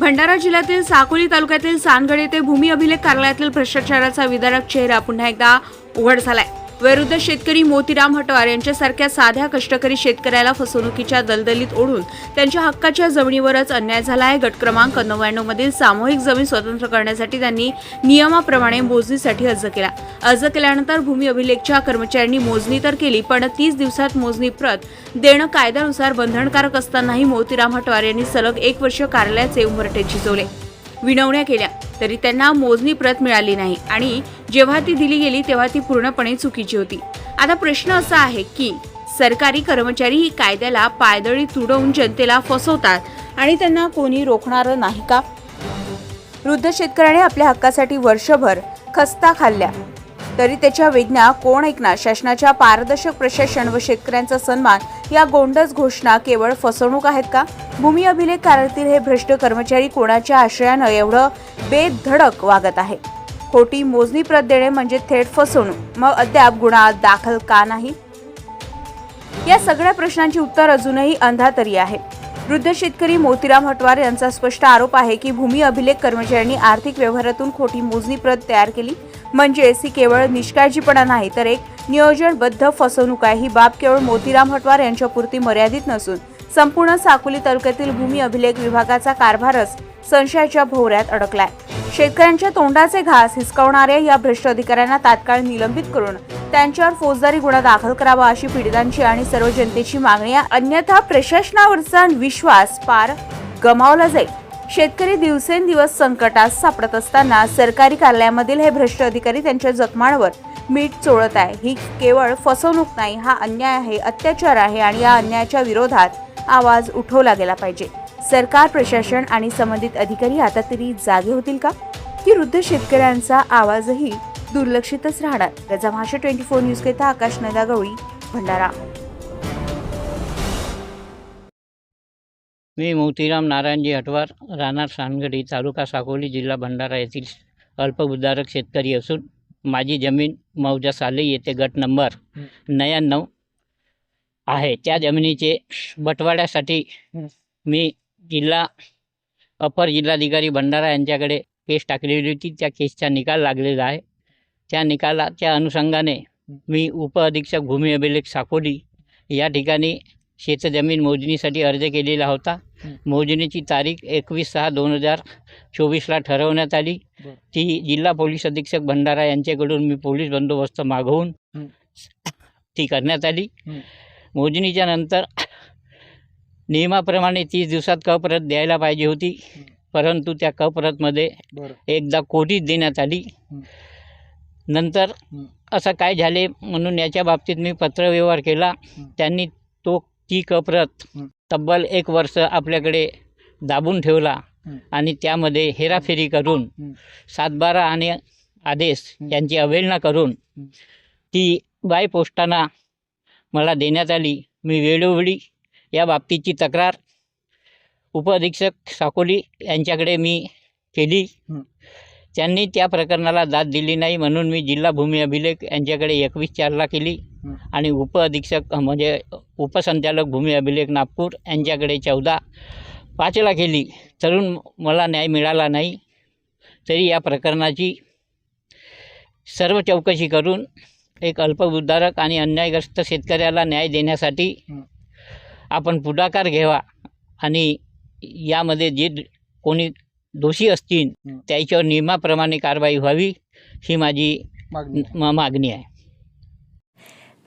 भंडारा जिल्ह्यातील साकोली तालुक्यातील सानगड येथे भूमी अभिलेख कार्यालयातील भ्रष्टाचाराचा विदारक चेहरा पुन्हा एकदा उघड झालाय. वैरुद्ध शेतकरी मोतीराम हटवार यांच्यासारख्या साध्या कष्टकरी शेतकऱ्याला फसवणुकीच्या दलदलीत ओढून त्यांच्या हक्काच्या जमिनीवरच अन्याय झाला आहे गट क्रमांक नव्याण्णव मधील सामूहिक जमीन स्वतंत्र करण्यासाठी त्यांनी नियमाप्रमाणे मोजणीसाठी अर्ज केला. अर्ज केल्यानंतर भूमी अभिलेखच्या कर्मचाऱ्यांनी मोजणी तर केली पण तीस दिवसात मोजणी प्रत देणं कायद्यानुसार बंधनकारक असतानाही मोतीराम हटवार यांनी सलग एक वर्ष कार्यालयाचे उमरटे झिजवले. विनवण्या केल्या. तरी त्यांना मोजणी प्रत मिळाली नाही आणि जेव्हा ती दिली गेली तेव्हा ती पूर्णपणे चुकीची होती. आता प्रश्न असा आहे की सरकारी कर्मचारी ही कायद्याला पायदळी तुडवून जनतेला फसवतात आणि त्यांना कोणी रोखणार नाही का? वृद्ध शेतकऱ्याने आपल्या हक्कासाठी वर्षभर खस्ता खाल्ल्या. तरी त्याच्या वेदना कोण ऐकणार? शासनाच्या पारदर्शक प्रशासन व शेतकऱ्यांचा सन्मान या गोंडस घोषणा केवळ फसवणूक आहेत का? भूमी अभिलेख कार्यालयातील हे भ्रष्ट कर्मचारी कोणाच्या आश्रयानं एवढं बेधडक वागत आहे? खोटी मोजणी प्रत देणे म्हणजे थेट फसवणूक मग अद्याप गुन्हा दाखल का नाही? या सगळ्या प्रश्नांची उत्तर अजूनही अंधातरी आहे. वृद्ध शेतकरी मोतीराम हटवार यांचा स्पष्ट आरोप आहे की भूमी अभिलेख कर्मचाऱ्यांनी आर्थिक व्यवहारातून खोटी मोजणी प्रत तयार केली. म्हणजेच ही केवळ निष्काळजीपणा नाही तर एक नियोजनबद्ध फसवणूक आहे. ही बाब केवळ मोतीराम हटवार यांच्यापुरती मर्यादित नसून संपूर्ण साकोली तालुक्यातील भूमी अभिलेख विभागाचा कारभारच संशयाच्या भोवऱ्यात अडकलाय. शेतकऱ्यांच्या तोंडाचे घास हिसकावणाऱ्या या भ्रष्ट अधिकाऱ्यांना तात्काळ निलंबित करून त्यांच्यावर फौजदारी गुन्हा दाखल करावा अशी पीडितांची आणि सर्व जनतेची मागणी अन्यथा प्रशासनावरचा विश्वास पार गमावला जाईल. शेतकरी दिवसेंदिवस संकटात सापडत असताना सरकारी कार्यालयामधील हे भ्रष्ट अधिकारी त्यांच्या जखमांवर मीठ चोळत आहे. ही केवळ फसवणूक नाही हा अन्याय आहे अत्याचार आहे आणि या अन्यायाच्या विरोधात आवाज उठवला गेला पाहिजे. सरकार प्रशासन आणि संबंधित अधिकारी आता तरी जागे होतील का? की वृद्ध शेतकऱ्यांचा आवाजही दुर्लक्षितच राहणार? त्याचा भाषा ट्वेंटी फोर न्यूज करिता आकाश नदागवळी भंडारा. मी मोतीराम नारायणजी हटवार राहणार सानगडी तालुका साकोली जिल्हा भंडारा येथील अल्पभूधारक शेतकरी असून माझी जमीन मौजा साले येथे गट नंबर नव्याण्णव आहे. त्या जमिनीचे बटवाड्यासाठी मी जिल्हा अपर जिल्हाधिकारी भंडारा यांच्याकडे केस टाकलेली होती. त्या केसचा निकाल लागलेला आहे. त्या निकालाच्या अनुषंगाने मी उपअधीक्षक भूमी अभिलेख साकोली या ठिकाणी शेतजमीन मोजणीसाठी अर्ज केलेला होता मोजणीची तारीख एकवीस सहा दोन हजार चोवीसला ठरवण्यात आली. ती जिल्हा पोलीस अधीक्षक भंडारा यांच्याकडून मी पोलीस बंदोबस्त मागवून. ती करण्यात आली. मोजणीच्या नंतर नियमाप्रमाणे तीस दिवसात कप्रत द्यायला पाहिजे होती. परंतु त्या कप्रतमध्ये एकदा कोटीच देण्यात आली. नंतर. असं काय झाले म्हणून याच्या बाबतीत मी पत्रव्यवहार केला. त्यांनी तो ती कप्रत. तब्बल एक वर्ष आपल्याकडे दाबून ठेवला. आणि त्यामध्ये हेराफेरी करून. सातबारा आणि आदेश. यांची अवहेलना करून. ती बाय पोस्टाना मला देण्यात आली मी वेळोवेळी या बाबतीची तक्रार उपअधीक्षक साकोली यांच्याकडे मी केली. त्यांनी त्या प्रकरणाला दाद दिली नाही म्हणून मी जिल्हा भूमी अभिलेख यांच्याकडे एकवीस चारला केली. आणि उपअधीक्षक म्हणजे उपसंचालक भूमी अभिलेख नागपूर यांच्याकडे चौदा. पाचला केली तरून मला न्याय मिळाला नाही. तरी या प्रकरणाची सर्व चौकशी करून एक अल्पभूधारक आणि अन्यायग्रस्त शेतकऱ्याला न्याय देण्यासाठी. आपण पुढाकार घ्यावा आणि यामध्ये जे कोणी दोषी असतील. त्याच्यावर नियमाप्रमाणे कारवाई व्हावी ही माझी मागणी आहे.